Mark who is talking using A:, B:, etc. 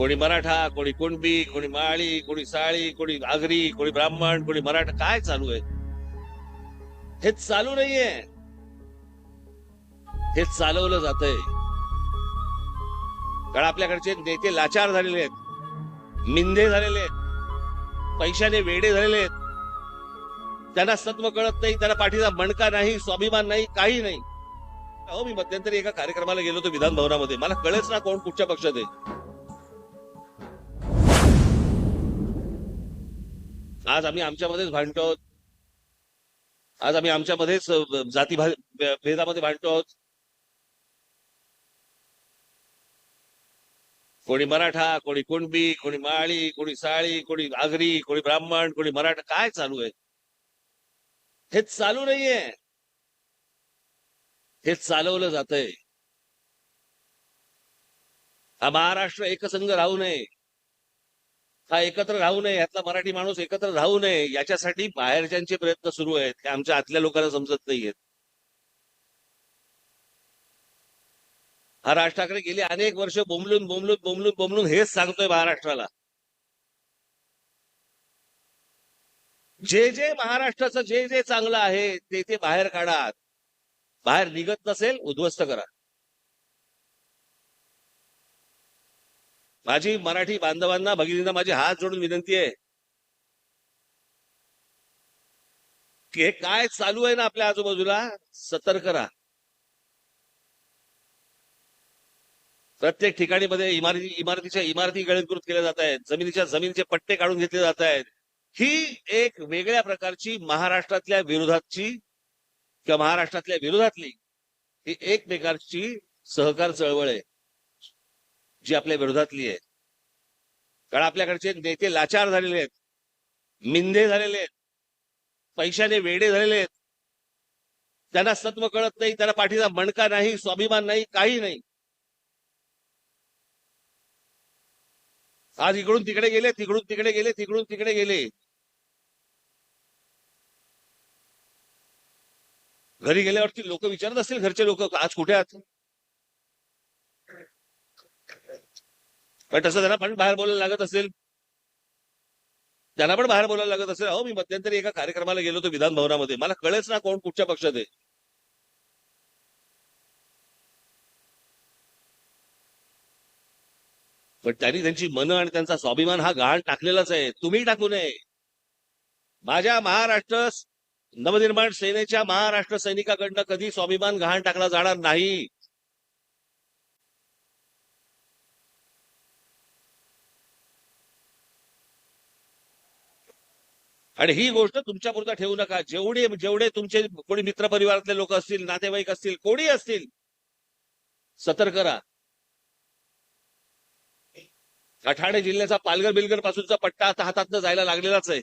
A: कोणी मराठा कोणी कुणबी कोणी माळी कोणी साळी कोणी आगरी कोणी ब्राह्मण कोणी मराठा काय चालू आहे? हे चालू नाहीये. हे चालवलं जातंय. कारण आपल्याकडचे नेते लाचार झालेले आहेत मिंदे झालेले आहेत पैशाने वेडे झालेले आहेत. त्यांना सत्व कळत नाही त्यांना पाठीचा मणका नाही स्वाभिमान नाही काही नाही. अहो मी मध्यंतरी एका कार्यक्रमाला गेलो होतो विधान भवनामध्ये. मला कळेच ना कोण कुठच्या पक्षात आहे. आज आम्ही आमच्यामध्येच भांडतो आहोत. आज आम्ही आमच्यामध्येच जाती भेदामध्ये भांडतो आहोत. कोणी मराठा कोणी कुणबी कोणी माळी कोणी साळी कोणी आगरी कोणी ब्राह्मण कोणी मराठा काय चालू आहे? हे चालू नाहीये. हे चालवलं जातय. हा महाराष्ट्र एकसंघ राहू नये. हा एकत्र राहू नये यातला मराठी माणूस एकत्र राहू नये याच्यासाठी बाहेरच्यांचे प्रयत्न सुरू आहेत हे आमच्या आतल्या लोकांना समजत नाहीयेत. हा राज ठाकरे गेली अनेक वर्ष बोंबलून बोंबलून बोंबलून बोंबलून हेच सांगतोय महाराष्ट्राला. जे जे महाराष्ट्राचं जे जे चांगलं आहे ते ते बाहेर काढा. बाहेर निघत नसेल उद्ध्वस्त करा. माझी मराठी बांधवांना भगिनींना माझी हात जोडून विनंती आहे की हे काय चालू आहे ना आपल्या आजूबाजूला? सतर्क राहा. प्रत्येक ठिकाणी मध्ये इमारती इमारतीच्या इमारती गळीकृत केल्या जात आहेत. जमिनीच्या जमिनीचे पट्टे काढून घेतले जात आहेत. ही एक वेगळ्या प्रकारची महाराष्ट्रातल्या विरोधातची किंवा महाराष्ट्रातल्या विरोधातली ही एक प्रकारची सहकार चळवळ आहे. जी आपल्या विरोधातली आहे कारण आपल्याकडचे नेते लाचार झालेले आहेत. मिंदे झालेले आहेत. पैशाने वेडे झालेले आहेत. त्यांना सत्व कळत नाही त्यांना पाठीचा मणका नाही स्वाभिमान नाही काही नाही. आज इकडून तिकडे गेले तिकडून तिकडे गेले तिकडून तिकडे गेले. घरी गेल्यावरती लोक विचारत असतील घरचे लोक आज कुठे आहात? पण तसं त्यांना पण बाहेर बोलायला लागत असेल. त्यांना पण बाहेर बोलायला लागत असेल. अहो मी मध्यंतरी एका कार्यक्रमाला गेलो होतो विधान भवनामध्ये. मला कळेच ना कोण कुठच्या पक्षात आहे पण त्यांनी त्यांची मनं आणि त्यांचा स्वाभिमान हा गहाण टाकलेलाच आहे. तुम्ही टाकू नये. माझ्या महाराष्ट्र नवनिर्माण सेनेच्या महाराष्ट्र सैनिकाकडनं कधी स्वाभिमान गहाण टाकला जाणार नाही? आणि ही गोष्ट तुमच्या पुरता ठेवू नका. जेवढे जेवढे तुमचे कोणी मित्र परिवारातले लोक असतील नातेवाईक असतील कोणी असतील सतर्क करा ठाणे जिल्ह्याचा पालघर बिलगर पासूनचा पट्टा आता हातातनं जायला लागलेलाच आहे.